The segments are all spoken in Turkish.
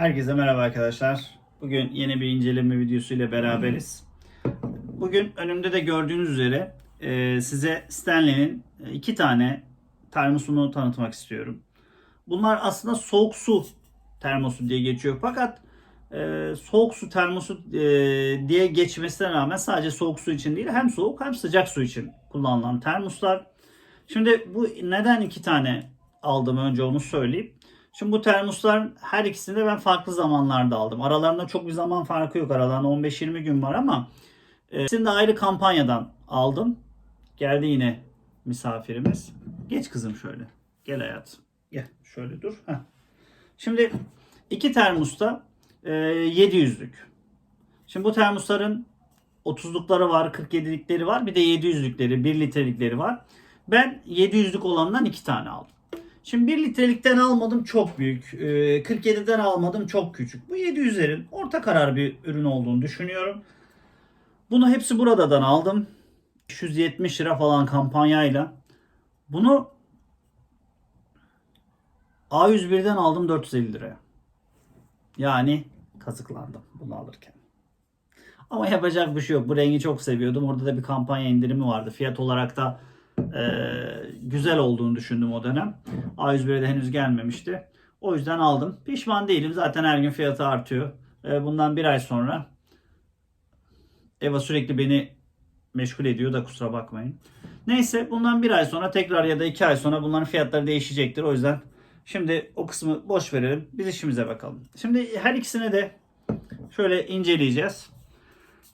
Herkese merhaba arkadaşlar. Bugün yeni bir inceleme videosu ile beraberiz. Bugün önümde de gördüğünüz üzere e, size Stanley'nin iki tane termosunu tanıtmak istiyorum. Bunlar aslında soğuk su termosu diye geçiyor. Fakat e, soğuk su termosu e, diye geçmesine rağmen sadece soğuk su için değil hem soğuk hem sıcak su için kullanılan termoslar. Şimdi bu neden iki tane aldım önce onu söyleyeyim. Şimdi bu termoslar her ikisini de ben farklı zamanlarda aldım. Aralarında çok bir zaman farkı yok. Aralarında 15-20 gün var ama e, ikisini de ayrı kampanyadan aldım. Geldi yine misafirimiz. Geç kızım şöyle. Gel hayatım. Gel şöyle dur. Heh. Şimdi iki termosta e, 700'lük. Şimdi bu termosların 30'lukları var, 47'likleri var. Bir de 700'lükleri, 1 litrelikleri var. Ben 700'lük olandan iki tane aldım. Şimdi 1 litrelikten almadım çok büyük. Ee, 47'den almadım çok küçük. Bu 700'lerin orta karar bir ürün olduğunu düşünüyorum. Bunu hepsi buradan aldım. 570 lira falan kampanyayla. Bunu A101'den aldım 450 liraya. Yani kazıklandım bunu alırken. Ama yapacak bir şey yok. Bu rengi çok seviyordum. Orada da bir kampanya indirimi vardı. Fiyat olarak da e, güzel olduğunu düşündüm o dönem. A101'e de henüz gelmemişti. O yüzden aldım. Pişman değilim. Zaten her gün fiyatı artıyor. E, bundan bir ay sonra Eva sürekli beni meşgul ediyor da kusura bakmayın. Neyse bundan bir ay sonra tekrar ya da iki ay sonra bunların fiyatları değişecektir. O yüzden şimdi o kısmı boş verelim. Biz işimize bakalım. Şimdi her ikisine de şöyle inceleyeceğiz.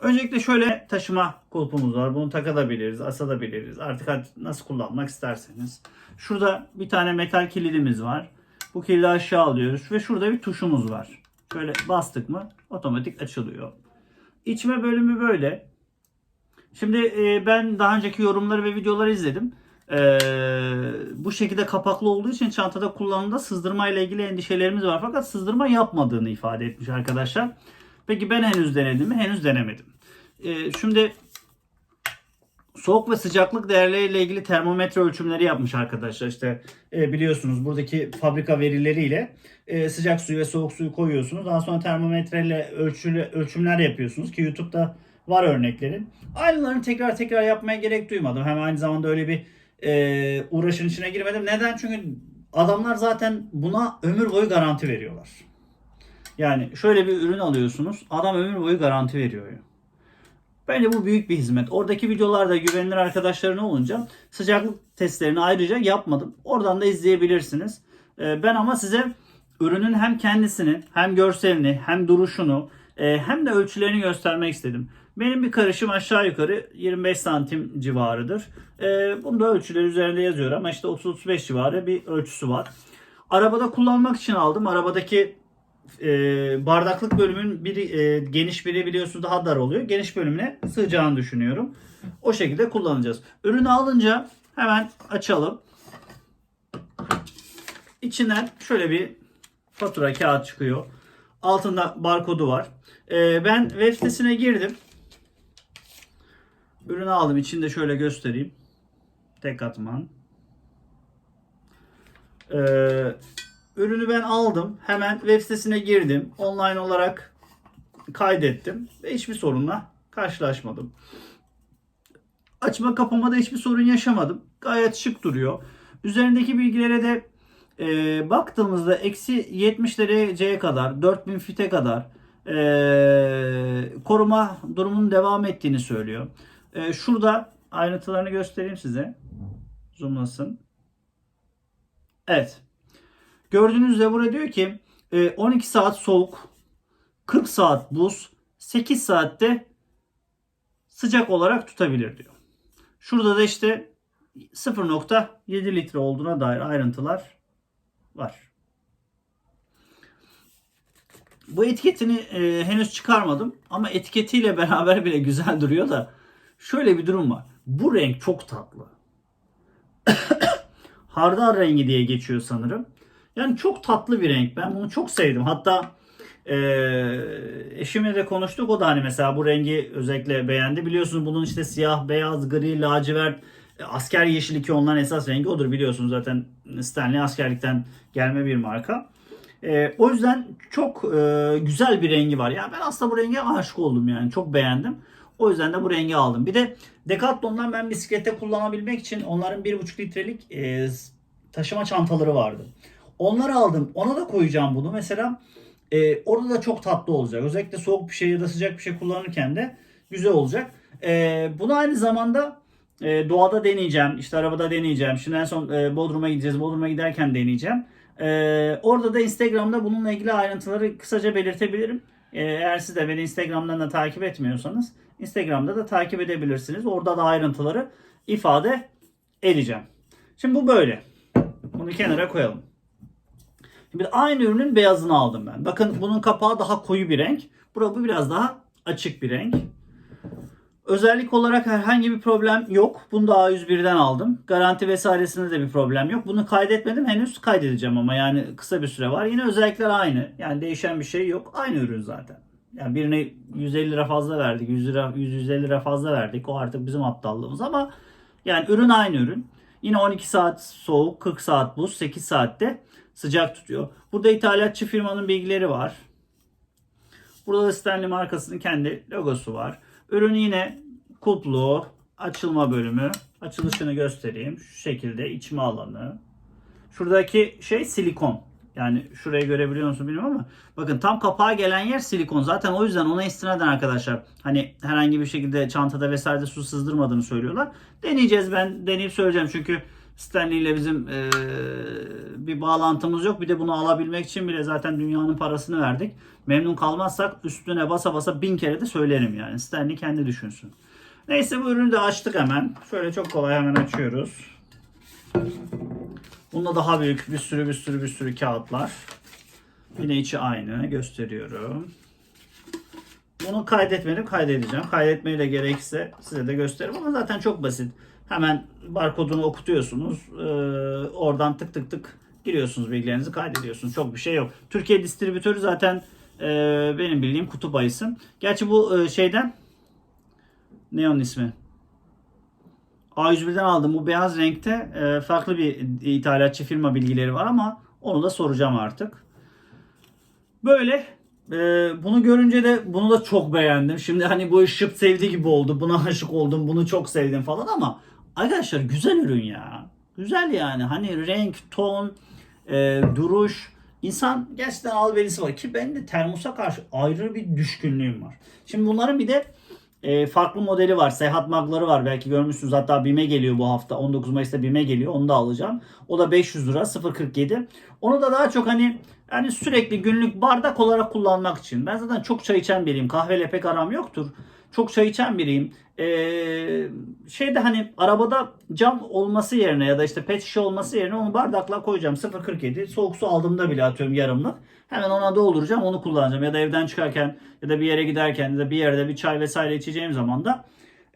Öncelikle şöyle taşıma kulpumuz var. Bunu takabiliriz, asabiliriz. Artık nasıl kullanmak isterseniz. Şurada bir tane metal kilidimiz var. Bu kilidi aşağı alıyoruz ve şurada bir tuşumuz var. Şöyle bastık mı otomatik açılıyor. İçme bölümü böyle. Şimdi e, ben daha önceki yorumları ve videoları izledim. E, bu şekilde kapaklı olduğu için çantada kullanımda sızdırma ile ilgili endişelerimiz var. Fakat sızdırma yapmadığını ifade etmiş arkadaşlar. Peki ben henüz denedim mi? Henüz denemedim. Ee, şimdi soğuk ve sıcaklık değerleriyle ilgili termometre ölçümleri yapmış arkadaşlar. İşte e, biliyorsunuz buradaki fabrika verileriyle e, sıcak suyu ve soğuk suyu koyuyorsunuz. Daha sonra termometreyle ölçülü, ölçümler yapıyorsunuz ki YouTube'da var örnekleri. Aynılarını tekrar tekrar yapmaya gerek duymadım. Hem aynı zamanda öyle bir e, uğraşın içine girmedim. Neden? Çünkü adamlar zaten buna ömür boyu garanti veriyorlar. Yani şöyle bir ürün alıyorsunuz. Adam ömür boyu garanti veriyor. Bence bu büyük bir hizmet. Oradaki videolarda güvenilir arkadaşların olunca sıcaklık testlerini ayrıca yapmadım. Oradan da izleyebilirsiniz. Ee, Ben ama size ürünün hem kendisini hem görselini hem duruşunu e, hem de ölçülerini göstermek istedim. Benim bir karışım aşağı yukarı 25 santim civarıdır. Ee, Bunda ölçüleri üzerinde yazıyor ama işte 30-35 civarı bir ölçüsü var. Arabada kullanmak için aldım. Arabadaki e, bardaklık bölümün biri e, geniş biri biliyorsunuz daha dar oluyor. Geniş bölümüne sığacağını düşünüyorum. O şekilde kullanacağız. Ürünü alınca hemen açalım. İçinden şöyle bir fatura kağıt çıkıyor. Altında barkodu var. E, ben web sitesine girdim. Ürünü aldım. İçinde şöyle göstereyim. Tek katman. Eee Ürünü ben aldım. Hemen web sitesine girdim. Online olarak kaydettim. Ve hiçbir sorunla karşılaşmadım. Açma kapamada hiçbir sorun yaşamadım. Gayet şık duruyor. Üzerindeki bilgilere de e, baktığımızda eksi 70 dereceye kadar 4000 fite kadar e, koruma durumunun devam ettiğini söylüyor. E, şurada ayrıntılarını göstereyim size. Zoomlasın. Evet. Gördüğünüz üzere burada diyor ki 12 e, saat soğuk, 40 saat buz, 8 saatte sıcak olarak tutabilir diyor. Şurada da işte 0.7 litre olduğuna dair ayrıntılar var. Bu etiketini e, henüz çıkarmadım ama etiketiyle beraber bile güzel duruyor da şöyle bir durum var. Bu renk çok tatlı. Hardal rengi diye geçiyor sanırım. Yani çok tatlı bir renk. Ben bunu çok sevdim. Hatta e, eşimle de konuştuk. O da hani mesela bu rengi özellikle beğendi. Biliyorsunuz bunun işte siyah, beyaz, gri, lacivert, e, asker yeşili ki onların esas rengi odur biliyorsunuz zaten Stanley askerlikten gelme bir marka. E, o yüzden çok e, güzel bir rengi var. Ya ben aslında bu renge aşık oldum yani. Çok beğendim. O yüzden de bu rengi aldım. Bir de Decathlon'dan ben bisiklette kullanabilmek için onların 1,5 litrelik e, taşıma çantaları vardı. Onları aldım. Ona da koyacağım bunu. Mesela e, orada da çok tatlı olacak. Özellikle soğuk bir şey ya da sıcak bir şey kullanırken de güzel olacak. E, bunu aynı zamanda e, doğada deneyeceğim. İşte arabada deneyeceğim. Şimdi en son e, Bodrum'a gideceğiz. Bodrum'a giderken deneyeceğim. E, orada da Instagram'da bununla ilgili ayrıntıları kısaca belirtebilirim. E, eğer siz de beni Instagram'dan da takip etmiyorsanız Instagram'da da takip edebilirsiniz. Orada da ayrıntıları ifade edeceğim. Şimdi bu böyle. Bunu kenara koyalım. Şimdi aynı ürünün beyazını aldım ben. Bakın bunun kapağı daha koyu bir renk. Burada bu biraz daha açık bir renk. Özellik olarak herhangi bir problem yok. Bunu da A101'den aldım. Garanti vesairesinde de bir problem yok. Bunu kaydetmedim. Henüz kaydedeceğim ama yani kısa bir süre var. Yine özellikler aynı. Yani değişen bir şey yok. Aynı ürün zaten. Yani birine 150 lira fazla verdik. 100 lira 100 150 lira fazla verdik. O artık bizim aptallığımız ama yani ürün aynı ürün. Yine 12 saat soğuk, 40 saat buz, 8 saatte sıcak tutuyor. Burada ithalatçı firmanın bilgileri var. Burada da Stanley markasının kendi logosu var. Ürün yine kutlu, açılma bölümü. Açılışını göstereyim. Şu şekilde içme alanı. Şuradaki şey silikon. Yani şurayı görebiliyor musun bilmiyorum ama bakın tam kapağa gelen yer silikon. Zaten o yüzden ona istinaden arkadaşlar hani herhangi bir şekilde çantada vesairede su sızdırmadığını söylüyorlar. Deneyeceğiz ben deneyip söyleyeceğim çünkü Stanley ile bizim eee, bir bağlantımız yok. Bir de bunu alabilmek için bile zaten dünyanın parasını verdik. Memnun kalmazsak üstüne basa basa bin kere de söylerim yani. Stanley kendi düşünsün. Neyse bu ürünü de açtık hemen. Şöyle çok kolay hemen açıyoruz. Bunda daha büyük bir sürü bir sürü bir sürü kağıtlar. Yine içi aynı gösteriyorum. Bunu kaydetmedim kaydedeceğim. Kaydetmeyi de gerekirse size de gösteririm ama zaten çok basit. Hemen barkodunu okutuyorsunuz. Ee, oradan tık tık tık giriyorsunuz bilgilerinizi kaydediyorsunuz. Çok bir şey yok. Türkiye distribütörü zaten e, benim bildiğim kutup ayısı. Gerçi bu e, şeyden ne onun ismi? A101'den aldım. Bu beyaz renkte e, farklı bir ithalatçı firma bilgileri var ama onu da soracağım artık. Böyle e, bunu görünce de bunu da çok beğendim. Şimdi hani bu ışık sevdi gibi oldu. Buna aşık oldum. Bunu çok sevdim falan ama arkadaşlar güzel ürün ya. Güzel yani. Hani renk, ton, e, duruş. İnsan gerçekten alverisi var ki ben de termosa karşı ayrı bir düşkünlüğüm var. Şimdi bunların bir de e, farklı modeli var. Seyahat magları var. Belki görmüşsünüz. Hatta BİM'e geliyor bu hafta. 19 Mayıs'ta BİM'e geliyor. Onu da alacağım. O da 500 lira. 0.47. Onu da daha çok hani yani sürekli günlük bardak olarak kullanmak için. Ben zaten çok çay içen biriyim. Kahveyle pek aram yoktur. Çok çay içen biriyim. Ee, şeyde hani arabada cam olması yerine ya da işte pet şişe olması yerine onu bardakla koyacağım. 0.47. Soğuk su aldığımda bile atıyorum yarımlık. Hemen ona dolduracağım onu kullanacağım. Ya da evden çıkarken ya da bir yere giderken ya da bir yerde bir çay vesaire içeceğim zaman da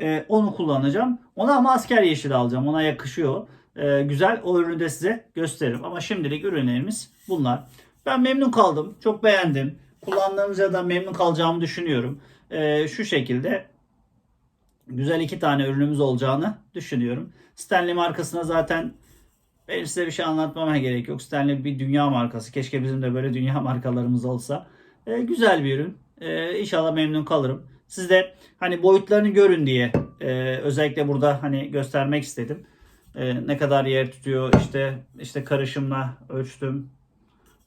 e, onu kullanacağım. Ona ama asker yeşili alacağım. Ona yakışıyor. E, güzel. O ürünü de size gösteririm. Ama şimdilik ürünlerimiz bunlar. Ben memnun kaldım. Çok beğendim. Kullandığımız da memnun kalacağımı düşünüyorum. E, şu şekilde güzel iki tane ürünümüz olacağını düşünüyorum. Stanley markasına zaten benim size bir şey anlatmama gerek yok. Stanley bir dünya markası. Keşke bizim de böyle dünya markalarımız olsa. E, güzel bir ürün. E, inşallah memnun kalırım. Siz de hani boyutlarını görün diye e, özellikle burada hani göstermek istedim. E, ne kadar yer tutuyor işte işte karışımla ölçtüm.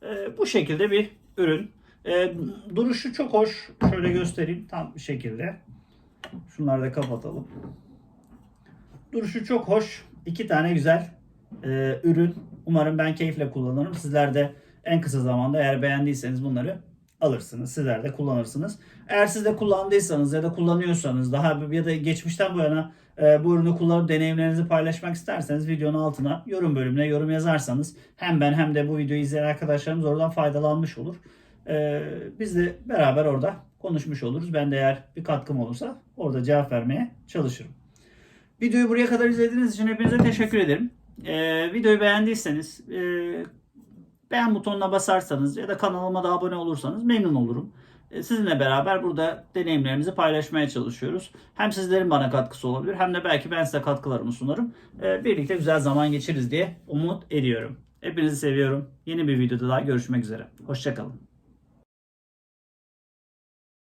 E, bu şekilde bir ürün. E, duruşu çok hoş. Şöyle göstereyim tam bir şekilde. Şunları da kapatalım. Duruşu çok hoş. İki tane güzel e, ürün. Umarım ben keyifle kullanırım. Sizler de en kısa zamanda eğer beğendiyseniz bunları alırsınız. Sizler de kullanırsınız. Eğer siz de kullandıysanız ya da kullanıyorsanız daha ya da geçmişten bu yana e, bu ürünü kullanıp deneyimlerinizi paylaşmak isterseniz videonun altına yorum bölümüne yorum yazarsanız hem ben hem de bu videoyu izleyen arkadaşlarımız oradan faydalanmış olur. E, biz de beraber orada konuşmuş oluruz. Ben de eğer bir katkım olursa orada cevap vermeye çalışırım. Videoyu buraya kadar izlediğiniz için hepinize teşekkür ederim. Ee, videoyu beğendiyseniz e, beğen butonuna basarsanız ya da kanalıma da abone olursanız memnun olurum. E, sizinle beraber burada deneyimlerimizi paylaşmaya çalışıyoruz. Hem sizlerin bana katkısı olabilir hem de belki ben size katkılarımı sunarım. E, birlikte güzel zaman geçiririz diye umut ediyorum. Hepinizi seviyorum. Yeni bir videoda daha görüşmek üzere. Hoşçakalın.